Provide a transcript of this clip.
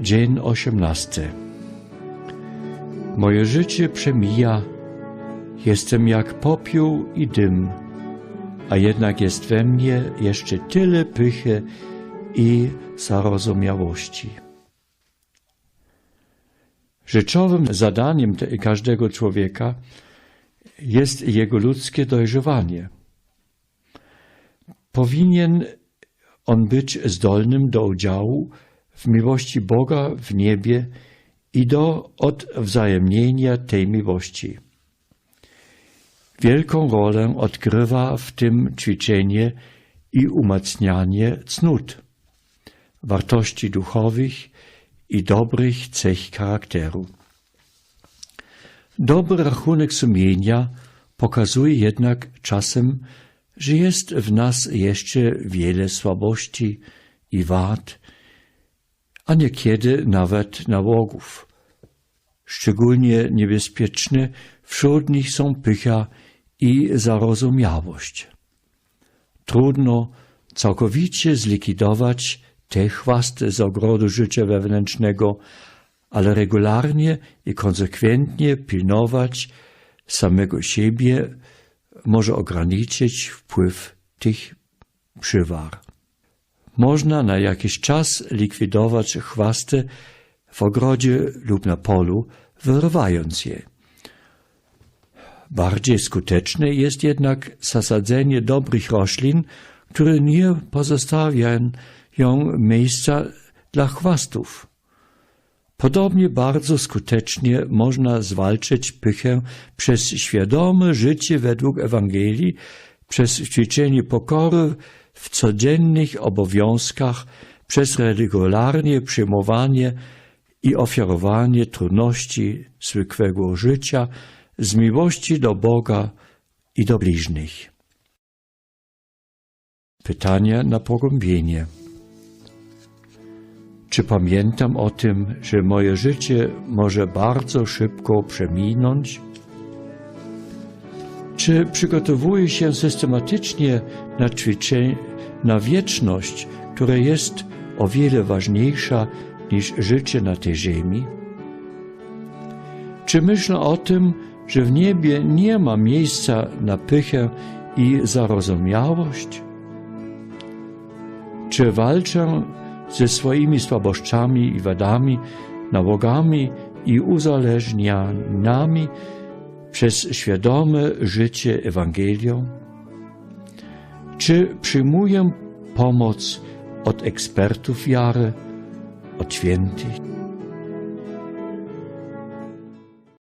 Dzień osiemnasty. Moje życie przemija, jestem jak popiół i dym, a jednak jest we mnie jeszcze tyle pychy i zarozumiałości. Rzeczowym zadaniem każdego człowieka jest jego ludzkie dojrzewanie. Powinien on być zdolnym do udziału w miłości Boga w niebie i do odwzajemnienia tej miłości. Wielką rolę odgrywa w tym ćwiczenie i umacnianie cnót, wartości duchowych i dobrych cech charakteru. Dobry rachunek sumienia pokazuje jednak czasem, że jest w nas jeszcze wiele słabości i wad, a niekiedy nawet nałogów. Szczególnie niebezpieczne wśród nich są pycha i zarozumiałość. Trudno całkowicie zlikwidować te chwasty z ogrodu życia wewnętrznego, ale regularnie i konsekwentnie pilnować samego siebie może ograniczyć wpływ tych przywar. Można na jakiś czas likwidować chwasty w ogrodzie lub na polu, wyrywając je. Bardziej skuteczne jest jednak zasadzenie dobrych roślin, które nie pozostawiają miejsca dla chwastów. Podobnie bardzo skutecznie można zwalczyć pychę przez świadome życie według Ewangelii, przez ćwiczenie pokory w codziennych obowiązkach, przez regularnie przyjmowanie i ofiarowanie trudności zwykłego życia z miłości do Boga i do bliźnich. Pytania na pogłębienie. Czy pamiętam o tym, że moje życie może bardzo szybko przeminąć? Czy przygotowuję się systematycznie na ćwiczenie, na wieczność, która jest o wiele ważniejsza niż życie na tej ziemi? Czy myślę o tym, że w niebie nie ma miejsca na pychę i zarozumiałość? Czy walczę ze swoimi słabościami i wadami, nałogami i uzależnieniami przez świadome życie Ewangelią? Czy przyjmuję pomoc od ekspertów wiary, od świętych?